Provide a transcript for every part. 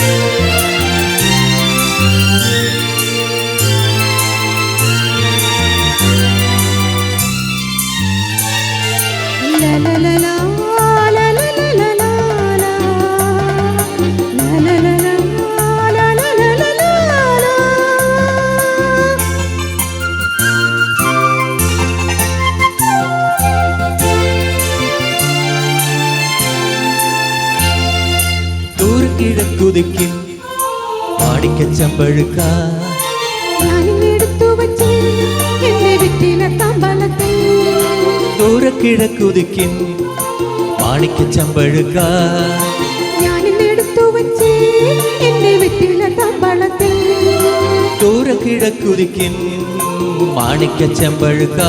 Música കിഴക്കുതിക്കിൽ പാടിക്കച്ചമ്പഴുക്ക. ദൂരക്കിഴക്കുതിക്കിൻ പാളിക്കച്ചമ്പഴുക്ക ദൂരക്കിഴക്കുതിക്കിൻ മാണിക്കച്ചമ്പഴുക്ക.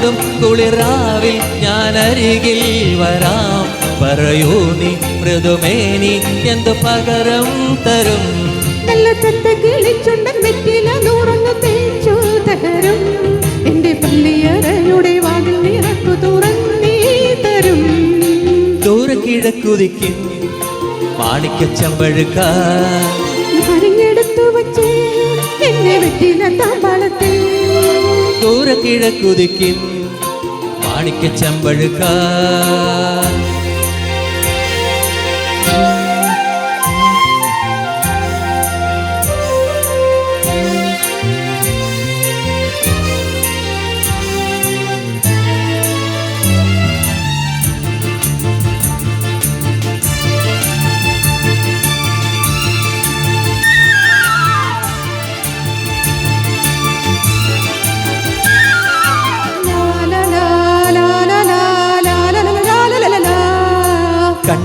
കിളിപാടും കുളിരാവിൽ ഞാൻ അരികിൽ വരാം. പറയൂ നീ മൃദുമേനി എന്തു പകരം തരും? നല്ല തത്ത കിളിച്ചുണ്ടൻ വെറ്റില നൂറൊന്ന് തേച്ചു തകരും. എന്റെ പള്ളിയറയുടെ വാതിൽ നിറക്കു തുറന്നീ തരും. ദൂര കിഴക്കുതിക്ക് മാണിക്ക ചമ്പഴുക്ക അരിഞ്ഞെടുത്തു വച്ച് എന്നെ വെറ്റില താമ്പാളത്തിൽ. ദൂരക്കിഴക്കുതിക്കും மாணிக்க செம்பழுக்கா?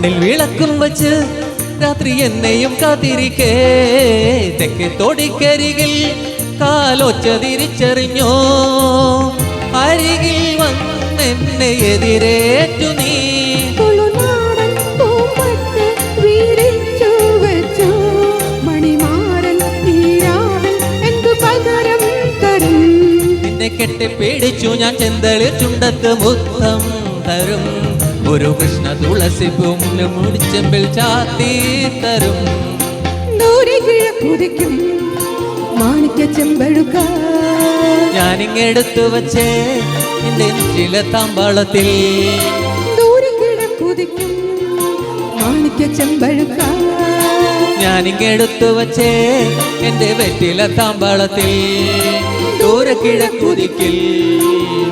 കണ്ണിൽ വിളക്കും വച്ച് രാത്രി എന്നെയും കാത്തിരിക്കേ. തെക്കേ തൊടിക്കരികിൽ കാലൊച്ച തിരിച്ചറിഞ്ഞോ? അരികിൽ വന്നെന്നെ എതിരേറ്റു നീ. കെട്ടി പേടിച്ചു ഞാൻ ചെന്തളി ചുണ്ടത്ത് മുത്തം തരും. ഒരു കൃഷ്ണ തുളസി പൂമുല മുടിച്ചെമ്പിൽ ചാത്തി തരും. കിഴക്കുതിക്കും മാണിക്ക ചെമ്പഴുക്ക. ഞാനിങ്ങെടുത്തു വച്ചേ എന്റെ ചില തമ്പളത്തിൽ. കുതിക്കും മാണിക്ക ചെമ്പഴുക്ക. ഞാനിങ്ങെടുത്തു വച്ചേ എന്റെ വെറ്റില താമ്പാളത്തിൽ. ദൂരക്കിഴക്കുതിക്കിൽ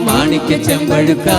മാണിക്ക ചെമ്പഴുക്ക.